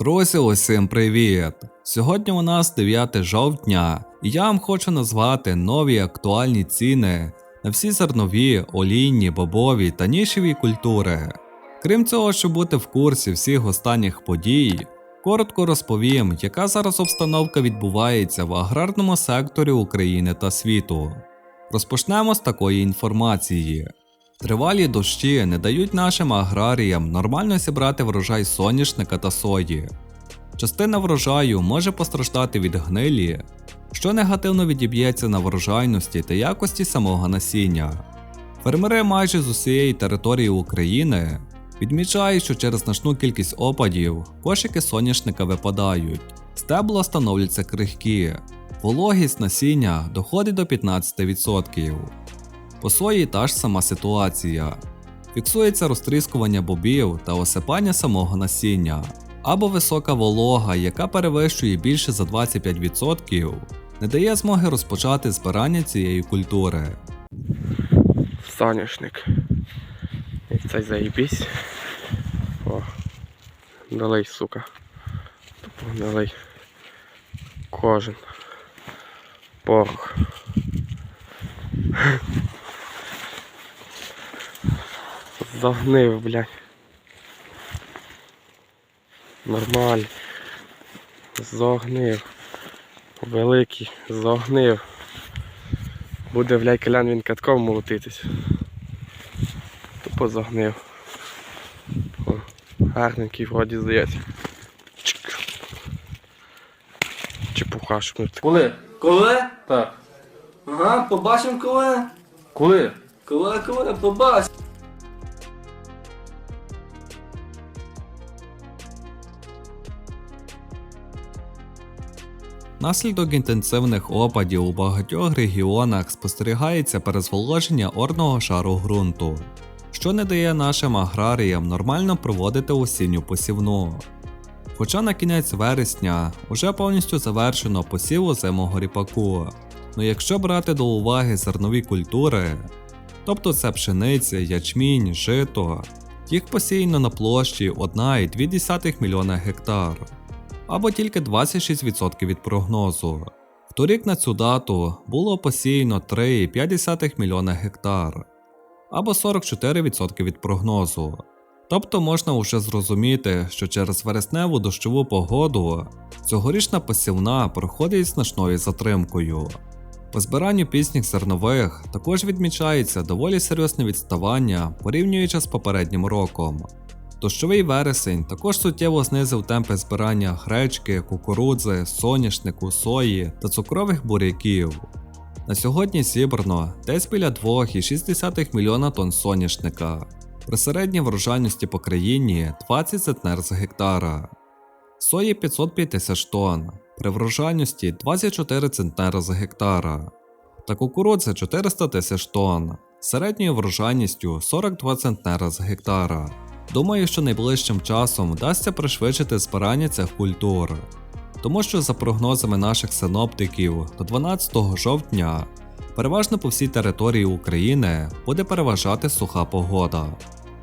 Друзі, усім привіт! Сьогодні у нас 9 жовтня, і я вам хочу назвати нові актуальні ціни на всі зернові, олійні, бобові та нішеві культури. Крім цього, щоб бути в курсі всіх останніх подій, коротко розповім, яка зараз обстановка відбувається в аграрному секторі України та світу. Розпочнемо з такої інформації. Тривалі дощі не дають нашим аграріям нормально зібрати врожай соняшника та сої. Частина врожаю може постраждати від гнилі, що негативно відіб'ється на врожайності та якості самого насіння. Фермери майже з усієї території України відмічають, що через значну кількість опадів кошики соняшника випадають, стебла становляться крихкі, вологість насіння доходить до 15%. По сої та ж сама ситуація. Фіксується розтріскування бобів та осипання самого насіння, або висока волога, яка перевищує більше за 25%, не дає змоги розпочати збирання цієї культури. Соняшник. Цей заїбісь. О, налий, сука. Тупо. Кожен. Порох. Загнив, блядь. Нормально. Загнив. Великий, загнив. Буде, блядь, колян він катком молотитись. Тупо загнив. О, гарненький вроді здається. Чик. Чепуха шмирт. Коли? Коли? Так. Ага, побачимо коли. Коли? Коли, коли, побач. Наслідок інтенсивних опадів у багатьох регіонах спостерігається перезволоження орного шару ґрунту, що не дає нашим аграріям нормально проводити осінню посівну. Хоча на кінець вересня уже повністю завершено посів озимого ріпаку. Ну якщо брати до уваги зернові культури, тобто це пшениця, ячмінь, жито, їх посіяно на площі 1,2 мільйона гектар або тільки 26% від прогнозу. Вторік на цю дату було посіяно 3,5 мільйона гектар, або 44% від прогнозу. Тобто можна вже зрозуміти, що через вересневу дощову погоду цьогорічна посівна проходить значною затримкою. По збиранню пісніх зернових також відмічається доволі серйозне відставання порівнюючи з попереднім роком. Дощовий вересень. Також суттєво знизив темпи збирання гречки, кукурудзи, соняшнику, сої та цукрових буряків. На сьогодні зібрано десь біля 2,6 мільйона тонн соняшника, при середній врожайності по країні 20 центнер з гектара, сої 505 тисяч тонн, при врожайності 24 центнера з гектара, та кукурудзи 400 тисяч тонн, середньою врожайністю 42 центнера з гектара. Думаю, що найближчим часом вдасться пришвидшити збирання цих культур, тому що за прогнозами наших синоптиків до 12 жовтня переважно по всій території України буде переважати суха погода.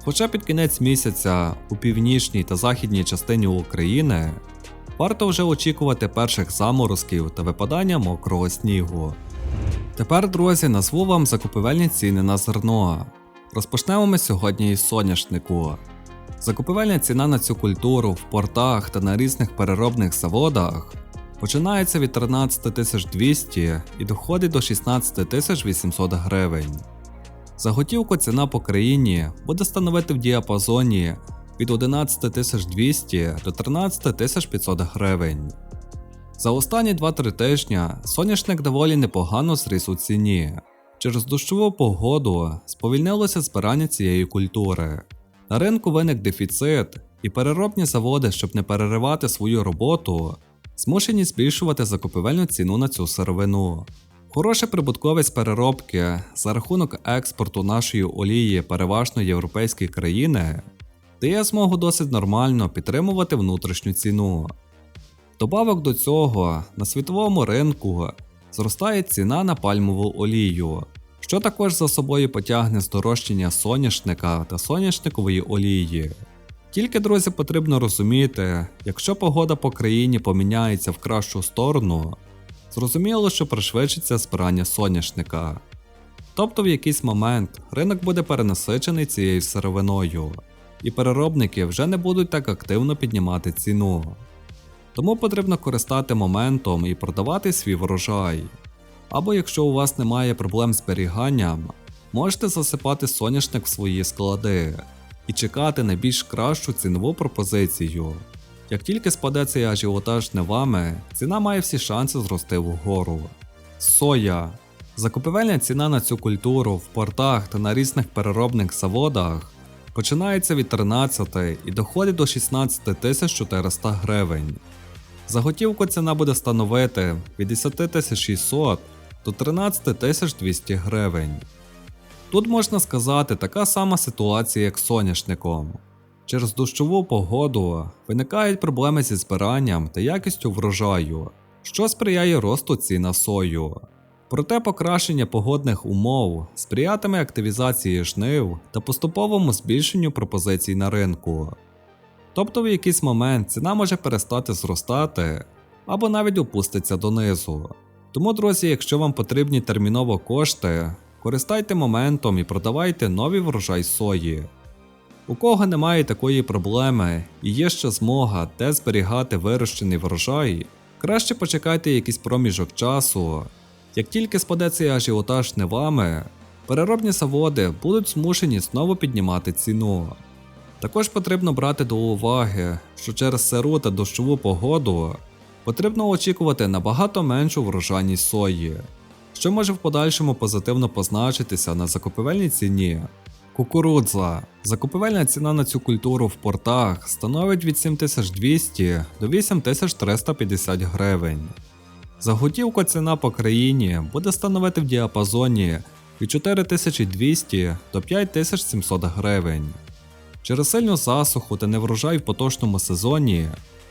Хоча під кінець місяця у північній та західній частині України варто вже очікувати перших заморозків та випадання мокрого снігу. Тепер, друзі, назву вам закупівельні ціни на зерно. Розпочнемо ми сьогодні із соняшнику. Закупівельна ціна на цю культуру в портах та на різних переробних заводах починається від 13 200 і доходить до 16 800 гривень. За готівку ціна по країні буде становити в діапазоні від 11 200 до 13 500 гривень. За останні 2-3 тижня соняшник доволі непогано зріс у ціні. Через дощову погоду сповільнилося збирання цієї культури. На ринку виник дефіцит, і переробні заводи, щоб не переривати свою роботу, змушені збільшувати закупівельну ціну на цю сировину. Хороша прибутковість переробки за рахунок експорту нашої олії переважно європейські країни дає змогу досить нормально підтримувати внутрішню ціну. Добавок до цього на світовому ринку зростає ціна на пальмову олію, що також за собою потягне здорожчання соняшника та соняшникової олії. Тільки, друзі, потрібно розуміти, якщо погода по країні поміняється в кращу сторону, зрозуміло, що пришвидшиться збирання соняшника. Тобто в якийсь момент ринок буде перенасичений цією сировиною, і переробники вже не будуть так активно піднімати ціну. Тому потрібно користати моментом і продавати свій врожай. Або якщо у вас немає проблем з зберіганням, можете засипати соняшник в свої склади і чекати на більш кращу цінову пропозицію. Як тільки спаде цей ажіотаж не вами, ціна має всі шанси зрости вгору. Соя. Закупівельна ціна на цю культуру в портах та на різних переробних заводах починається від 13 і доходить до 16 400 гривень. За готівку ціна буде становити від 10 600 до 13 200 гривень. Тут можна сказати така сама ситуація, як з соняшником. Через дощову погоду виникають проблеми зі збиранням та якістю врожаю, що сприяє росту цін на сою. Проте покращення погодних умов сприятиме активізації жнив та поступовому збільшенню пропозицій на ринку. Тобто в якийсь момент ціна може перестати зростати або навіть опуститься донизу. Тому, друзі, якщо вам потрібні терміново кошти, користайте моментом і продавайте новий врожай сої. У кого немає такої проблеми і є ще змога де зберігати вирощений врожай, краще почекайте якийсь проміжок часу. Як тільки спаде цей ажіотаж не вами, переробні заводи будуть змушені знову піднімати ціну. Також потрібно брати до уваги, що через сиру та дощову погоду потрібно очікувати набагато меншу врожайність сої, що може в подальшому позитивно позначитися на закупівельній ціні. Кукурудза. Закупівельна ціна на цю культуру в портах становить від 7200 до 8350 гривень. За готівку ціна по країні буде становити в діапазоні від 4200 до 5700 гривень. Через сильну засуху та неврожай в поточному сезоні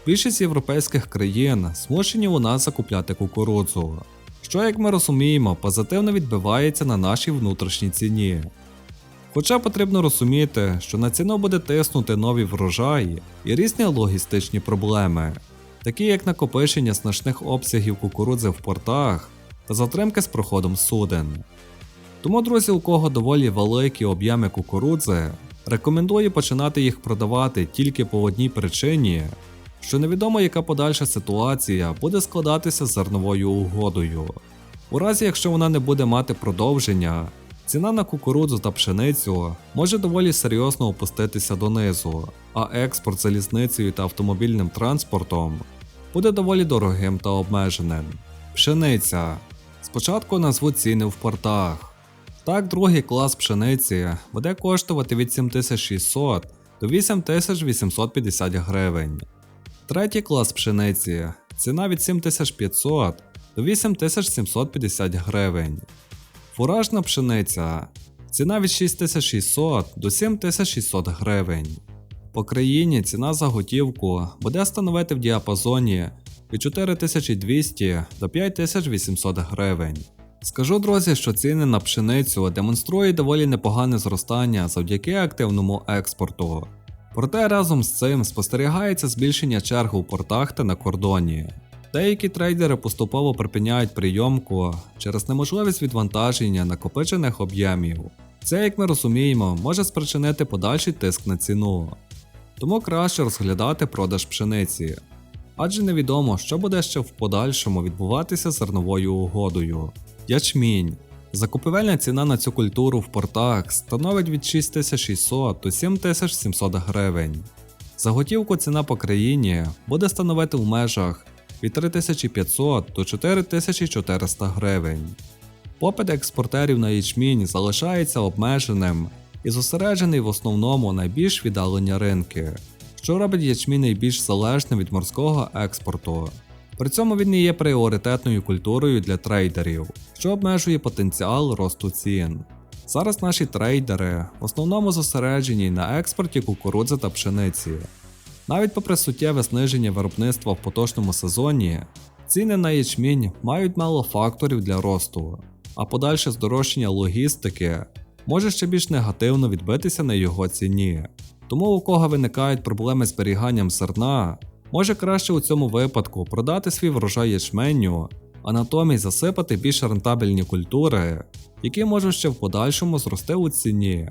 більшість європейських країн змушені у нас закупляти кукурудзу, що, як ми розуміємо, позитивно відбивається на нашій внутрішній ціні. Хоча потрібно розуміти, що на ціну буде тиснути нові врожаї і різні логістичні проблеми, такі як накопичення значних обсягів кукурудзи в портах та затримки з проходом суден. Тому, друзі, у кого доволі великі об'єми кукурудзи, рекомендую починати їх продавати тільки по одній причині, що невідомо яка подальша ситуація буде складатися з зерновою угодою. У разі, якщо вона не буде мати продовження, ціна на кукурудзу та пшеницю може доволі серйозно опуститися донизу, а експорт залізницею та автомобільним транспортом буде доволі дорогим та обмеженим. Пшениця. Спочатку назву ціни в портах. Так, другий клас пшениці буде коштувати від 7600 до 8850 гривень. Третій клас пшениці ціна від 7500 до 8750 гривень. Фуражна пшениця ціна від 6600 до 7600 гривень. По країні ціна за готівку буде становити в діапазоні від 4200 до 5800 гривень. Скажу, друзі, що ціни на пшеницю демонструють доволі непогане зростання завдяки активному експорту. Проте разом з цим спостерігається збільшення черг у портах та на кордоні. Деякі трейдери поступово припиняють прийомку через неможливість відвантаження накопичених об'ємів. Це, як ми розуміємо, може спричинити подальший тиск на ціну. Тому краще розглядати продаж пшениці, адже невідомо, що буде ще в подальшому відбуватися з зерновою угодою. Ячмінь. Закупівельна ціна на цю культуру в портах становить від 6600 до 7700 гривень. За готівку ціна по країні буде становити в межах від 3500 до 4400 гривень. Попит експортерів на ячмінь залишається обмеженим і зосереджений в основному на більш віддалені ринки, що робить ячмінь найбільш залежним від морського експорту. При цьому він не є пріоритетною культурою для трейдерів, що обмежує потенціал росту цін. Зараз наші трейдери в основному зосереджені на експорті кукурудзи та пшениці. Навіть попри суттєве зниження виробництва в поточному сезоні, ціни на ячмінь мають мало факторів для росту, а подальше здорожчання логістики може ще більш негативно відбитися на його ціні. Тому у кого виникають проблеми з зберіганням зерна, може краще у цьому випадку продати свій врожай ячменю, а натомість засипати більш рентабельні культури, які можуть ще в подальшому зрости у ціні.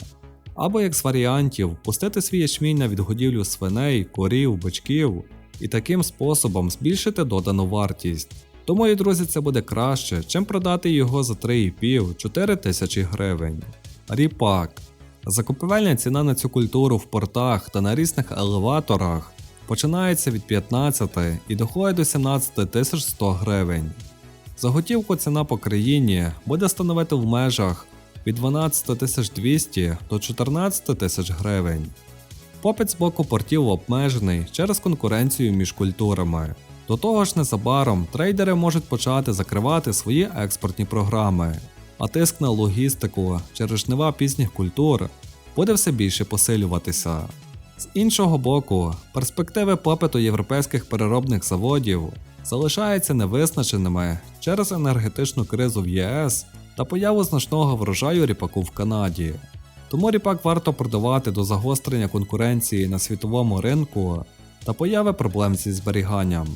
Або як з варіантів пустити свій ячмінь на відгодівлю свиней, корів, бичків і таким способом збільшити додану вартість. То, мої друзі, це буде краще, чим продати його за 3,5-4 тисячі гривень. Ріпак. Закупівельна ціна на цю культуру в портах та на різних елеваторах починається від 15 і доходить до 17 100 гривень. За готівку ціна по країні буде становити в межах від 12 200 до 14 тисяч гривень. Попит з боку портів обмежений через конкуренцію між культурами. До того ж, незабаром трейдери можуть почати закривати свої експортні програми, а тиск на логістику через жнива пізніх культур буде все більше посилюватися. З іншого боку, перспективи попиту європейських переробних заводів залишаються невизначеними через енергетичну кризу в ЄС та появу значного врожаю ріпаку в Канаді. Тому ріпак варто продавати до загострення конкуренції на світовому ринку та появи проблем зі зберіганням.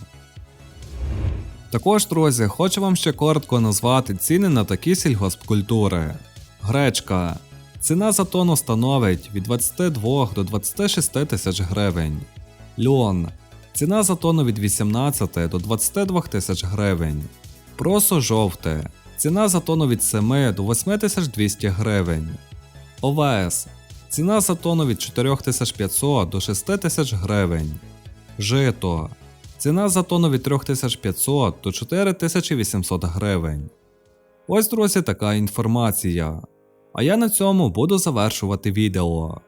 Також, друзі, хочу вам ще коротко назвати ціни на такі сільгоспкультури. Гречка. Ціна за тонну становить від 22 до 26 тисяч гривень. Льон. Ціна за тонну від 18 до 22 тисяч гривень. Просо жовте. Ціна за тонну від 7 до 8200 гривень. ОВС. Ціна за тонну від 4500 до 6000 гривень. Жито. Ціна за тонну від 3500 до 4800 гривень. Ось, друзі, така інформація. А я на цьому буду завершувати відео.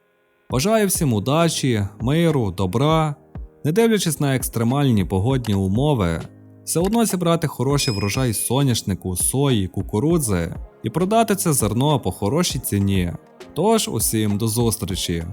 Бажаю всім удачі, миру, добра. Не дивлячись на екстремальні погодні умови, все одно зібрати хороший врожай соняшнику, сої, кукурудзи і продати це зерно по хорошій ціні. Тож усім до зустрічі!